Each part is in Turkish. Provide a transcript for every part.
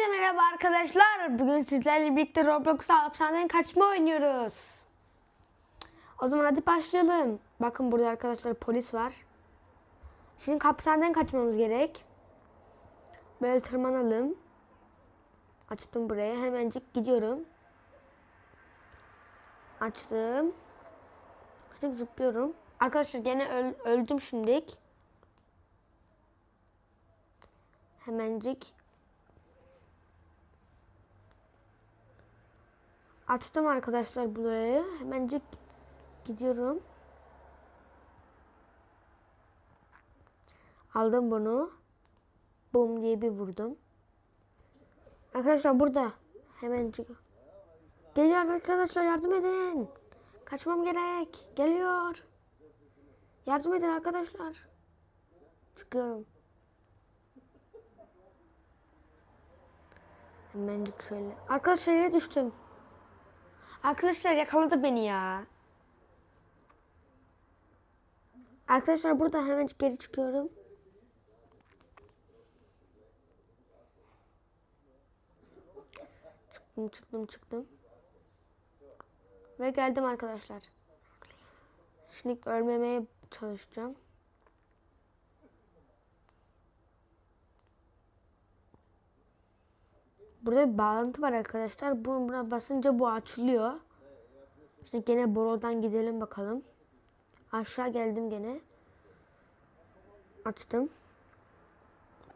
Hepinize merhaba arkadaşlar. Bugün sizlerle birlikte Roblox'ta hapishaneden kaçma oynuyoruz. O zaman hadi başlayalım. Bakın burada arkadaşlar polis var. Şimdi hapishaneden kaçmamız gerek. Böyle tırmanalım. Açtım buraya. Hemencik gidiyorum. Açtım. Şimdi zıplıyorum. Arkadaşlar gene öl- öldüm şimdilik. Hemencik Açtım arkadaşlar burayı. Hemencik gidiyorum. Aldım bunu. Bum diye bir vurdum. Arkadaşlar burada. Hemencik. Geliyor arkadaşlar yardım edin. Kaçmam gerek. Geliyor. Yardım edin arkadaşlar. Çıkıyorum. Hemencik şöyle. Arkadaşlar yere düştüm. Arkadaşlar yakaladı beni ya. Arkadaşlar burada hemen geri çıkıyorum. Çıktım çıktım çıktım. Ve geldim arkadaşlar. Şimdi ölmemeye çalışacağım. Burada bir bağlantı var arkadaşlar. Bu- Buna basınca bu açılıyor. Şimdi gene borudan gidelim bakalım. Aşağı geldim gene. Açtım.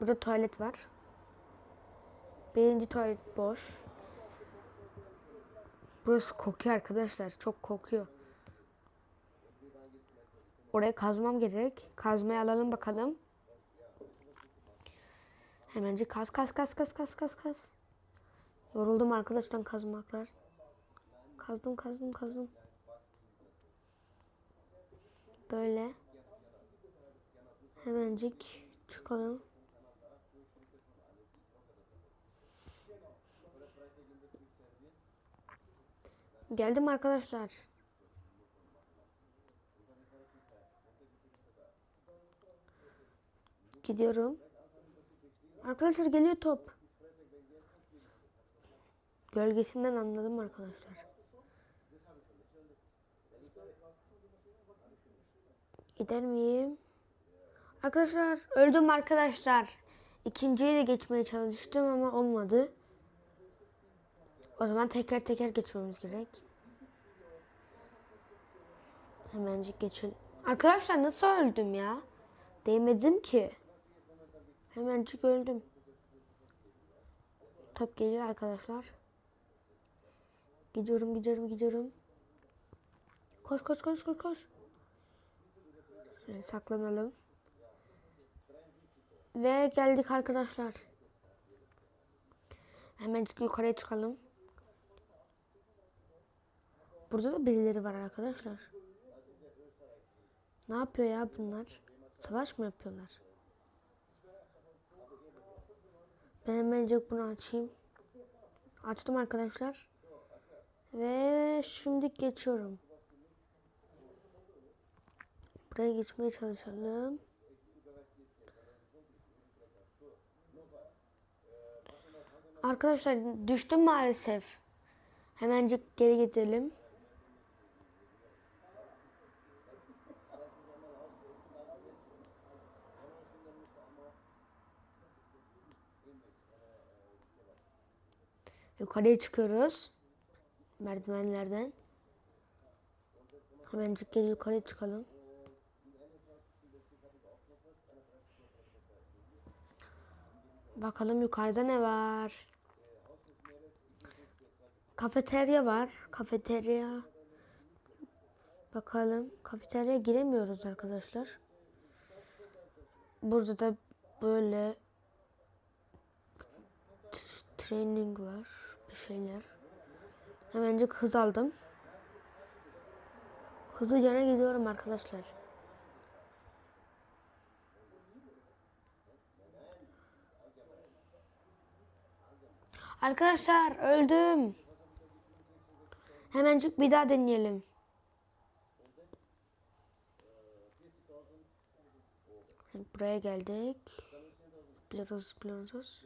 Burada tuvalet var. Birinci tuvalet boş. Burası kokuyor arkadaşlar. Çok kokuyor. Oraya kazmam gerek. Kazmayı alalım bakalım. Hemenci kaz kaz kaz kaz kaz kaz kaz. Yoruldum arkadaşlar kazmaklar. Kazdım kazdım kazdım. Böyle. Hemencik çıkalım. Geldim arkadaşlar. Gidiyorum. Arkadaşlar geliyor top. Gölgesinden anladım arkadaşlar. Gider miyim? Arkadaşlar öldüm arkadaşlar. İkinciye de geçmeye çalıştım ama olmadı. O zaman teker teker geçmemiz gerek. Hemencik geçelim. Arkadaşlar nasıl öldüm ya? Değmedim ki. Hemencik öldüm. Top geliyor arkadaşlar. Gidiyorum gidiyorum gidiyorum. Koş koş koş koş koş. Şöyle saklanalım. Ve geldik arkadaşlar. Hemen yukarıya çıkalım. Burada da birileri var arkadaşlar. Ne yapıyor ya bunlar? Savaş mı yapıyorlar? Ben hemencik bunu açayım. Açtım arkadaşlar. Ve şimdi geçiyorum. Buraya geçmeye çalışalım. Arkadaşlar düştüm maalesef. Hemencik geri gidelim. Yukarıya çıkıyoruz. Merdivenlerden. Hemencik geri yukarıya çıkalım. Bakalım yukarıda ne var? Kafeterya var. Kafeterya. Bakalım. Kafeterya giremiyoruz arkadaşlar. Burada da böyle training var. Bir şeyler. Hemencik hız aldım. Hızlıca gidiyorum arkadaşlar. Arkadaşlar öldüm. Hemencik bir daha deneyelim. Buraya geldik. Zıplıyoruz zıplıyoruz.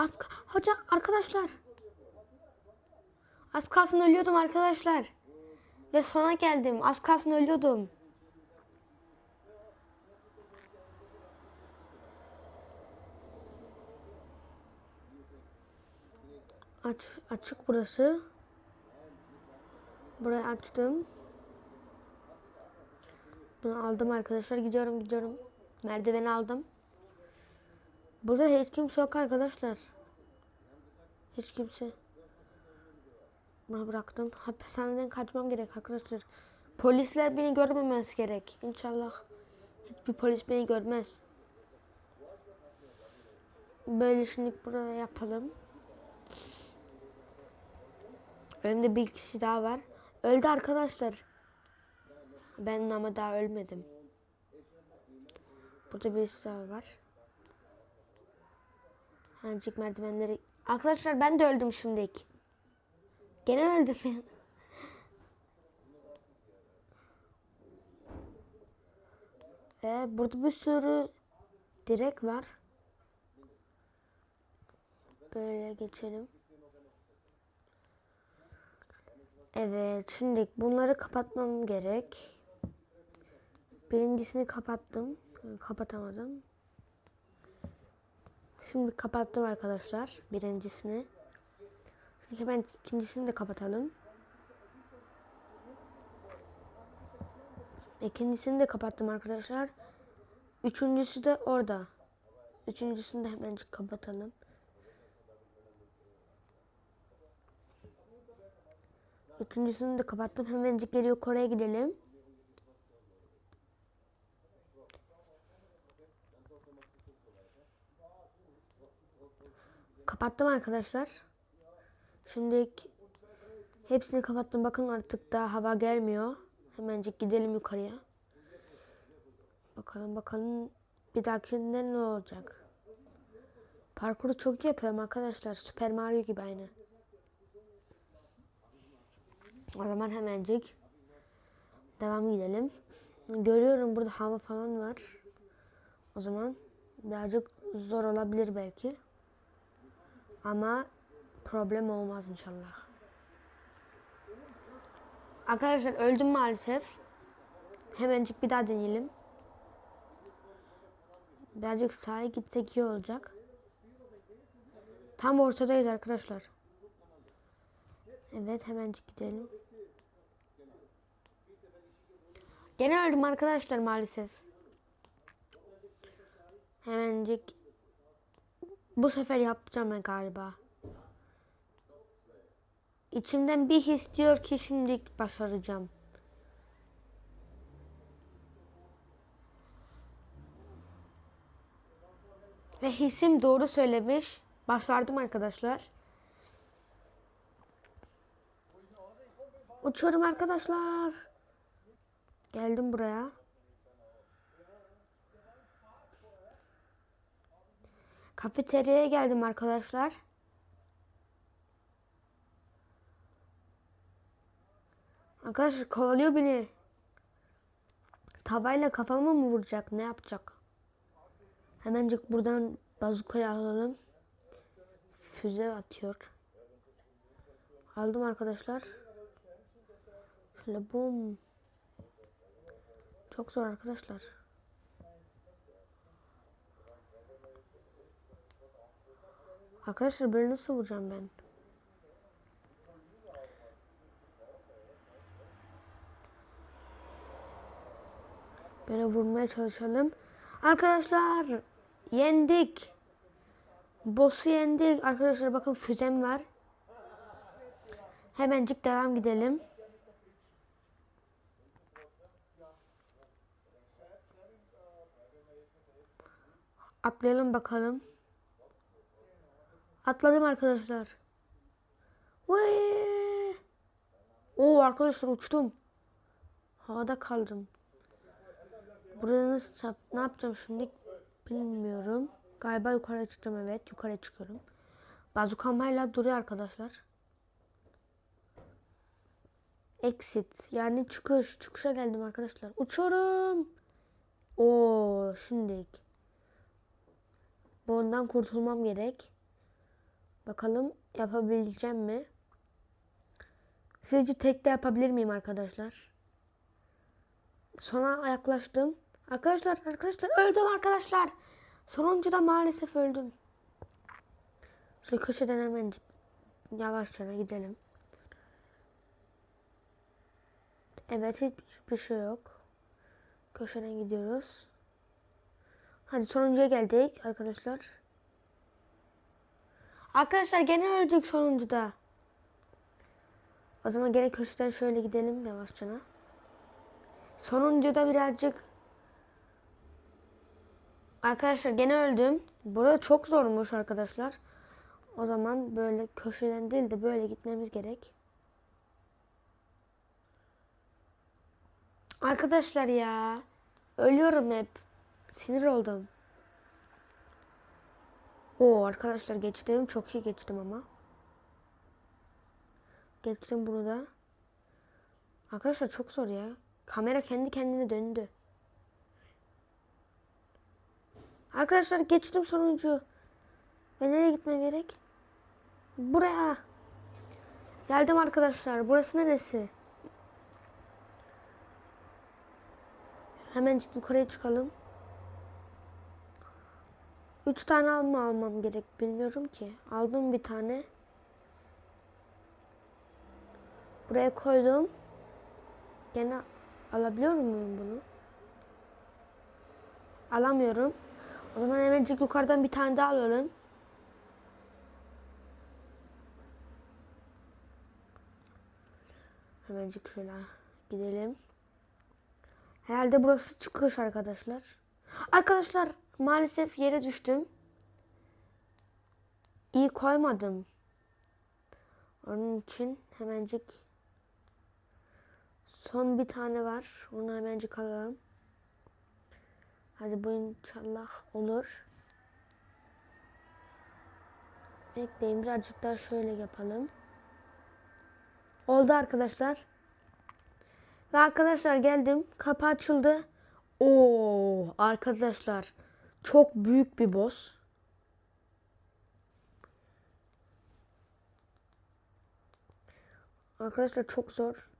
Az hocam arkadaşlar. Az kalsın ölüyordum arkadaşlar. Ve sona geldim. Az kalsın ölüyordum. Aç, açık burası. Burayı açtım. Bunu aldım arkadaşlar. Gidiyorum gidiyorum. Merdiveni aldım. Burada hiç kimse yok arkadaşlar. Hiç kimse. Bunu bıraktım. Hapishaneden kaçmam gerek arkadaşlar. Polisler beni görmemesi gerek. İnşallah hiçbir polis beni görmez. Böyle şimdi burada yapalım. Önümde bir kişi daha var. Öldü arkadaşlar. Ben ama daha ölmedim. Burada birisi daha var. Hancık merdivenleri. Arkadaşlar ben de öldüm şimdilik. Gene öldüm. Ee, burada bir sürü direk var. Böyle geçelim. Evet, şimdi bunları kapatmam gerek. Birincisini kapattım. Kapatamadım. Şimdi kapattım arkadaşlar birincisini. Şimdi hemen ikincisini de kapatalım. İkincisini de kapattım arkadaşlar. Üçüncüsü de orada. Üçüncüsünü de hemencik kapatalım. Üçüncüsünü de kapattım. Hemencik geliyor Kore'ye gidelim. Kapattım arkadaşlar. Şimdi hepsini kapattım. Bakın artık daha hava gelmiyor. Hemencik gidelim yukarıya. Bakalım bakalım bir dahakinde ne olacak. Parkuru çok iyi yapıyorum arkadaşlar. Super Mario gibi aynı. O zaman hemencik devam gidelim. Görüyorum burada hava falan var. O zaman birazcık zor olabilir belki. Ama problem olmaz inşallah. Arkadaşlar öldüm maalesef. Hemencik bir daha deneyelim. Birazcık sağa gitsek iyi olacak. Tam ortadayız arkadaşlar. Evet hemencik gidelim. Gene öldüm arkadaşlar maalesef. Hemencik bu sefer yapacağım ben galiba. İçimden bir his diyor ki şimdi başaracağım. Ve hissim doğru söylemiş. Başardım arkadaşlar. Uçuyorum arkadaşlar. Geldim buraya. Kafeteryaya geldim arkadaşlar. Arkadaşlar kovalıyor beni. Tavayla kafama mı vuracak? Ne yapacak? Hemencik buradan bazukayı alalım. Füze atıyor. Aldım arkadaşlar. Şöyle bum. Çok zor arkadaşlar. Arkadaşlar böyle nasıl vuracağım ben? Böyle vurmaya çalışalım. Arkadaşlar yendik. Boss'u yendik. Arkadaşlar bakın füzem var. Hemencik devam gidelim. Atlayalım bakalım. Atladım arkadaşlar. Vay! Oo arkadaşlar uçtum. Havada kaldım. Burada nasıl ne yapacağım şimdi bilmiyorum. Galiba yukarı çıkacağım evet yukarı çıkıyorum. Bazukam hala duruyor arkadaşlar. Exit yani çıkış. Çıkışa geldim arkadaşlar. Uçuyorum. Oo şimdilik. Bundan kurtulmam gerek. Bakalım yapabileceğim mi? Sizce tekte yapabilir miyim arkadaşlar? Sona yaklaştım. Arkadaşlar arkadaşlar öldüm arkadaşlar. Sonuncuda maalesef öldüm. Şu köşeden hemen yavaşça gidelim. Evet hiçbir şey yok. Köşeden gidiyoruz. Hadi sonuncuya geldik arkadaşlar. Arkadaşlar gene öldük sonuncuda. O zaman gene köşeden şöyle gidelim yavaşça. Sonuncuda birazcık Arkadaşlar gene öldüm. Burada çok zormuş arkadaşlar. O zaman böyle köşeden değil de böyle gitmemiz gerek. Arkadaşlar ya. Ölüyorum hep. Sinir oldum. Oo arkadaşlar geçtim. Çok iyi geçtim ama. Geçtim bunu da. Arkadaşlar çok zor ya. Kamera kendi kendine döndü. Arkadaşlar geçtim sonuncu. Ve nereye gitmem gerek? Buraya. Geldim arkadaşlar. Burası neresi? Hemen yukarıya çıkalım. Üç tane alma almam gerek bilmiyorum ki. Aldım bir tane. Buraya koydum. Gene alabiliyor muyum bunu? Alamıyorum. O zaman hemencik yukarıdan bir tane daha alalım. Hemencik şöyle gidelim. Herhalde burası çıkış arkadaşlar. Arkadaşlar maalesef yere düştüm. İyi koymadım. Onun için hemencik son bir tane var. Onu hemencik alalım. Hadi bu inşallah olur. Bekleyin birazcık daha şöyle yapalım. Oldu arkadaşlar. Ve arkadaşlar geldim. Kapı açıldı. Oo arkadaşlar çok büyük bir boss. Arkadaşlar çok zor.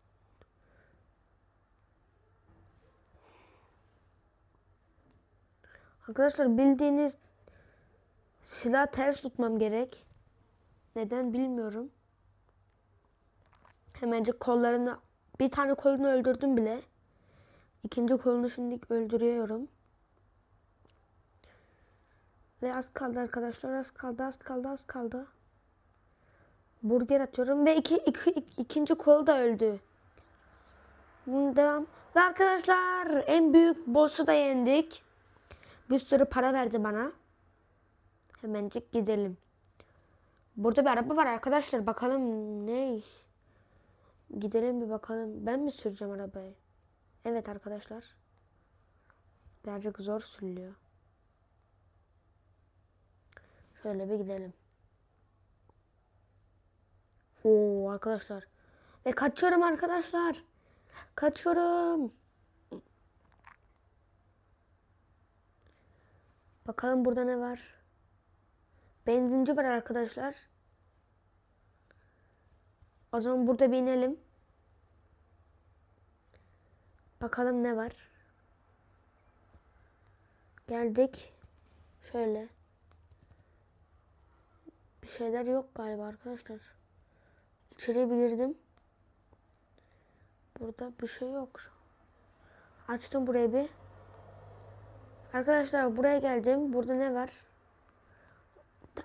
Arkadaşlar bildiğiniz silah ters tutmam gerek. Neden bilmiyorum. Hemencik kollarını bir tane kolunu öldürdüm bile. İkinci kolunu şimdi öldürüyorum. Ve az kaldı arkadaşlar. Az kaldı, az kaldı, az kaldı. Burger atıyorum ve iki, iki, iki, ikinci kol da öldü. Devam. Ve arkadaşlar en büyük boss'u da yendik. Bir sürü para verdi bana. Hemencik gidelim. Burada bir araba var arkadaşlar. Bakalım ne? Gidelim bir bakalım. Ben mi süreceğim arabayı? Evet arkadaşlar. Birazcık zor sürülüyor. Şöyle bir gidelim. Oo arkadaşlar. Ve kaçıyorum arkadaşlar. Kaçıyorum. Bakalım burada ne var. Benzinci var arkadaşlar. O zaman burada bir inelim. Bakalım ne var. Geldik. Şöyle. Şeyler yok galiba arkadaşlar. İçeriye bir girdim. Burada bir şey yok. Açtım burayı bir. Arkadaşlar buraya geldim. Burada ne var?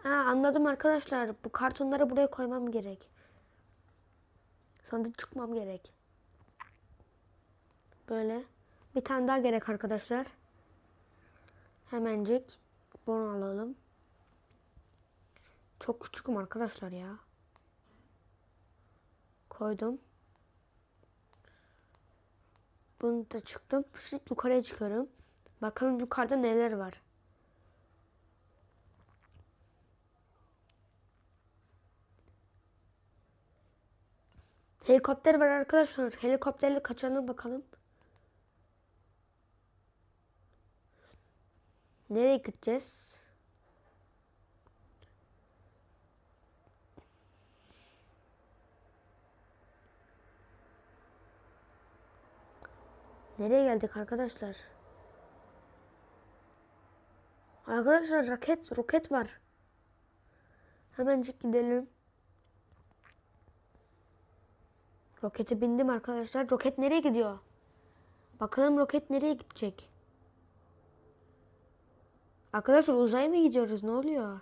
Ha, anladım arkadaşlar. Bu kartonları buraya koymam gerek. Sonra çıkmam gerek. Böyle. Bir tane daha gerek arkadaşlar. Hemencik. Bunu alalım. Çok küçüküm arkadaşlar ya. Koydum. Bunu da çıktım. Şimdi yukarıya çıkıyorum. Bakalım yukarıda neler var. Helikopter var arkadaşlar. Helikopterle kaçalım bakalım. Nereye gideceğiz? Nereye geldik arkadaşlar? Arkadaşlar roket roket var. Hemencik gidelim. Rokete bindim arkadaşlar. Roket nereye gidiyor? Bakalım roket nereye gidecek? Arkadaşlar uzaya mı gidiyoruz? Ne oluyor?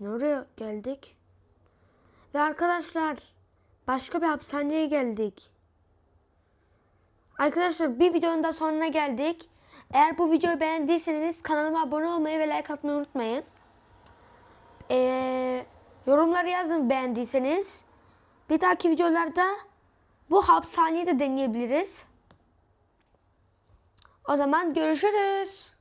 Nereye geldik? Ve arkadaşlar başka bir hapishaneye geldik. Arkadaşlar bir videonun da sonuna geldik. Eğer bu videoyu beğendiyseniz kanalıma abone olmayı ve like atmayı unutmayın. Ee, yorumları yazın beğendiyseniz. Bir dahaki videolarda bu hapishaneyi de deneyebiliriz. O zaman görüşürüz.